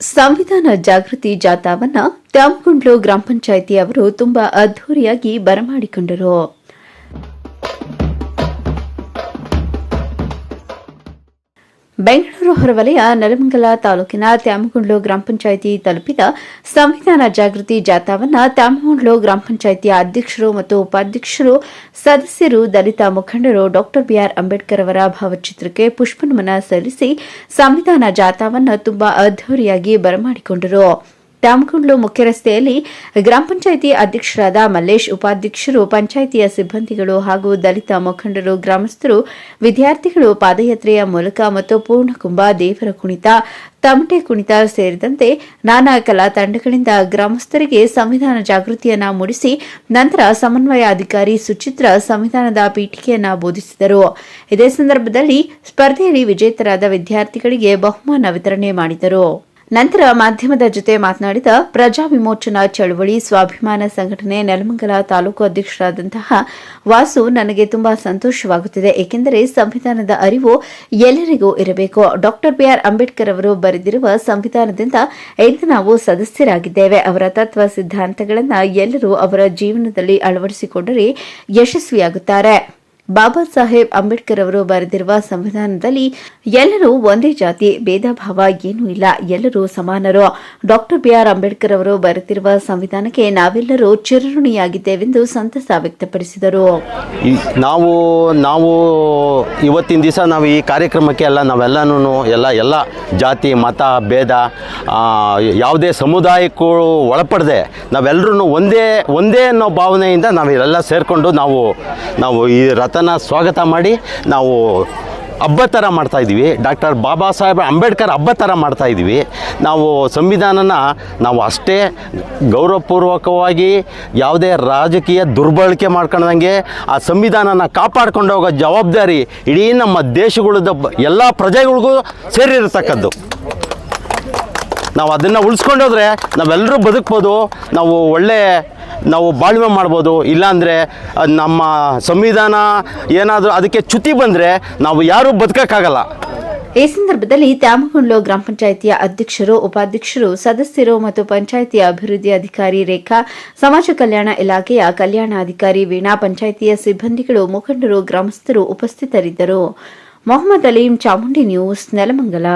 ಸಂವಿಧಾನ ಜಾಗೃತಿ ಜಾಥಾವನ್ನ ತ್ಯಾಮಗುಂಡ್ಲು ಗ್ರಾಮ ಪಂಚಾಯಿತಿ ಅವರು ತುಂಬಾ ಅದ್ದೂರಿಯಾಗಿ ಬರಮಾಡಿಕೊಂಡರು. ಬೆಂಗಳೂರು ಹೊರವಲಯ ನೆಲಮಂಗಲ ತಾಲೂಕಿನ ತ್ಯಾಮಗುಂಡ್ಲು ಗ್ರಾಮ ಪಂಚಾಯಿತಿ ತಲುಪಿದ ಸಂವಿಧಾನ ಜಾಗೃತಿ ಜಾಥಾವನ್ನು ತ್ಯಾಮಗುಂಡ್ಲು ಗ್ರಾಮ ಪಂಚಾಯಿತಿಯ ಅಧ್ಯಕ್ಷರು ಮತ್ತು ಉಪಾಧ್ಯಕ್ಷರು, ಸದಸ್ಯರು, ದಲಿತ ಮುಖಂಡರು ಡಾಕ್ಟರ್ ಬಿಆರ್ ಅಂಬೇಡ್ಕರ್ ಅವರ ಭಾವಚಿತ್ರಕ್ಕೆ ಪುಷ್ಪನಮನ ಸಲ್ಲಿಸಿ ಸಂವಿಧಾನ ಜಾಥಾವನ್ನು ತುಂಬಾ ಅದ್ದೂರಿಯಾಗಿ ಬರಮಾಡಿಕೊಂಡರು. ತ್ಯಾಮಗುಂಡ್ಲು ಮುಖ್ಯ ರಸ್ತೆಯಲ್ಲಿ ಗ್ರಾಮ ಪಂಚಾಯಿತಿ ಅಧ್ಯಕ್ಷರಾದ ಮಲ್ಲೇಶ್, ಉಪಾಧ್ಯಕ್ಷರು, ಪಂಚಾಯಿತಿಯ ಸಿಬ್ಬಂದಿಗಳು ಹಾಗೂ ದಲಿತ ಮುಖಂಡರು, ಗ್ರಾಮಸ್ಥರು, ವಿದ್ಯಾರ್ಥಿಗಳು ಪಾದಯಾತ್ರೆಯ ಮೂಲಕ ಮತ್ತು ಪೂರ್ಣಕುಂಭ, ದೇವರ ಕುಣಿತ, ತಮಟೆ ಕುಣಿತ ಸೇರಿದಂತೆ ನಾನಾ ಕಲಾ ತಂಡಗಳಿಂದ ಗ್ರಾಮಸ್ಥರಿಗೆ ಸಂವಿಧಾನ ಜಾಗೃತಿಯನ್ನ ಮೂಡಿಸಿ, ನಂತರ ಸಮನ್ವಯ ಅಧಿಕಾರಿ ಸುಚಿತ್ರ ಸಂವಿಧಾನದ ಪೀಠಿಕೆಯನ್ನ ಬೋಧಿಸಿದರು. ಇದೇ ಸಂದರ್ಭದಲ್ಲಿ ಸ್ಪರ್ಧೆಯಲ್ಲಿ ವಿಜೇತರಾದ ವಿದ್ಯಾರ್ಥಿಗಳಿಗೆ ಬಹುಮಾನ ವಿತರಣೆ ಮಾಡಿದರು. ನಂತರ ಮಾಧ್ಯಮದ ಜೊತೆ ಮಾತನಾಡಿದ ಪ್ರಜಾ ವಿಮೋಚನಾ ಚಳವಳಿ, ಸ್ವಾಭಿಮಾನ ಸಂಘಟನೆ, ನೆಲಮಂಗಲ ತಾಲೂಕು ಅಧ್ಯಕ್ಷರಾದಂತಹ ವಾಸು, ನನಗೆ ತುಂಬಾ ಸಂತೋಷವಾಗುತ್ತಿದೆ. ಏಕೆಂದರೆ ಸಂವಿಧಾನದ ಅರಿವು ಎಲ್ಲರಿಗೂ ಇರಬೇಕು. ಡಾಕ್ಟರ್ ಬಿಆರ್ ಅಂಬೇಡ್ಕರ್ ಅವರು ಬರೆದಿರುವ ಸಂವಿಧಾನದಿಂದ ಇಂದು ನಾವು ಸದಸ್ಯರಾಗಿದ್ದೇವೆ. ಅವರ ತತ್ವ ಸಿದ್ಧಾಂತಗಳನ್ನು ಎಲ್ಲರೂ ಅವರ ಜೀವನದಲ್ಲಿ ಅಳವಡಿಸಿಕೊಂಡರೆ ಯಶಸ್ವಿಯಾಗುತ್ತಾರೆ. ಬಾಬಾ ಸಾಹೇಬ್ ಅಂಬೇಡ್ಕರ್ ಅವರು ಬರೆದಿರುವ ಸಂವಿಧಾನದಲ್ಲಿ ಎಲ್ಲರೂ ಒಂದೇ ಜಾತಿ, ಭೇದ ಭಾವ ಏನೂ ಇಲ್ಲ. ಎಲ್ಲರೂ ಸಮಾನರು. ಡಾಕ್ಟರ್ ಬಿಆರ್ ಅಂಬೇಡ್ಕರ್ ಅವರು ಬರೆದಿರುವ ಸಂವಿಧಾನಕ್ಕೆ ನಾವೆಲ್ಲರೂ ಚಿರಋಣಿಯಾಗಿದ್ದೇವೆಂದು ಸಂತಸ ವ್ಯಕ್ತಪಡಿಸಿದರು. ನಾವು ನಾವು ಇವತ್ತಿನ ದಿವಸ ನಾವು ಈ ಕಾರ್ಯಕ್ರಮಕ್ಕೆ ಎಲ್ಲ ನಾವೆಲ್ಲನೂ ಎಲ್ಲ ಎಲ್ಲ ಜಾತಿ, ಮತ, ಭೇದ ಯಾವುದೇ ಸಮುದಾಯಕ್ಕೂ ಒಳಪಡದೆ ನಾವೆಲ್ಲರೂ ಒಂದೇ ಒಂದೇ ಅನ್ನೋ ಭಾವನೆಯಿಂದ ನಾವೆಲ್ಲ ಸೇರಿಕೊಂಡು ನಾವು ನಾವು ಈ ರಥನ ಸ್ವಾಗತ ಮಾಡಿ ನಾವು ಹಬ್ಬ ಥರ ಮಾಡ್ತಾಯಿದ್ದೀವಿ ಡಾಕ್ಟರ್ ಬಾಬಾ ಸಾಹೇಬ್ ಅಂಬೇಡ್ಕರ್ ಹಬ್ಬ ಥರ ಮಾಡ್ತಾಯಿದ್ದೀವಿ ನಾವು ಸಂವಿಧಾನನ ನಾವು ಅಷ್ಟೇ ಗೌರವಪೂರ್ವಕವಾಗಿ ಯಾವುದೇ ರಾಜಕೀಯ ದುರ್ಬಳಕೆ ಮಾಡ್ಕೊಳ್ದಂಗೆ ಆ ಸಂವಿಧಾನನ ಕಾಪಾಡ್ಕೊಂಡು ಹೋಗೋ ಜವಾಬ್ದಾರಿ ಇಡೀ ನಮ್ಮ ದೇಶಗಳದ ಎಲ್ಲ ಪ್ರಜೆಗಳಿಗೂ ಸೇರಿರತಕ್ಕದ್ದು. ನಾವು ಅದನ್ನು ಉಳಿಸ್ಕೊಂಡೋದ್ರೆ ನಾವೆಲ್ಲರೂ ಬದುಕ್ಬೋದು, ನಾವು ಒಳ್ಳೆ, ನಾವು ಬಾಳ್ವೆ ಮಾಡ್ಬೋದು. ಇಲ್ಲಾಂದರೆ ನಮ್ಮ ಸಂವಿಧಾನ ಏನಾದರೂ ಅದಕ್ಕೆ ಚ್ಯುತಿ ಬಂದರೆ ನಾವು ಯಾರೂ ಬದುಕೋಕ್ಕಾಗಲ್ಲ. ಈ ಸಂದರ್ಭದಲ್ಲಿ ತ್ಯಾಮಗುಂಡ್ಲು ಗ್ರಾಮ ಪಂಚಾಯಿತಿಯ ಅಧ್ಯಕ್ಷರು, ಉಪಾಧ್ಯಕ್ಷರು, ಸದಸ್ಯರು ಮತ್ತು ಪಂಚಾಯಿತಿಯ ಅಭಿವೃದ್ಧಿ ಅಧಿಕಾರಿ ರೇಖಾ, ಸಮಾಜ ಕಲ್ಯಾಣ ಇಲಾಖೆಯ ಕಲ್ಯಾಣಾಧಿಕಾರಿ ವೀಣಾ, ಪಂಚಾಯಿತಿಯ ಸಿಬ್ಬಂದಿಗಳು, ಮುಖಂಡರು, ಗ್ರಾಮಸ್ಥರು ಉಪಸ್ಥಿತರಿದ್ದರು. ಮೊಹಮ್ಮದ್ ಅಲೀಂ ಚಾಮುಂಡಿ ನ್ಯೂಸ್ ನೆಲಮಂಗಲ.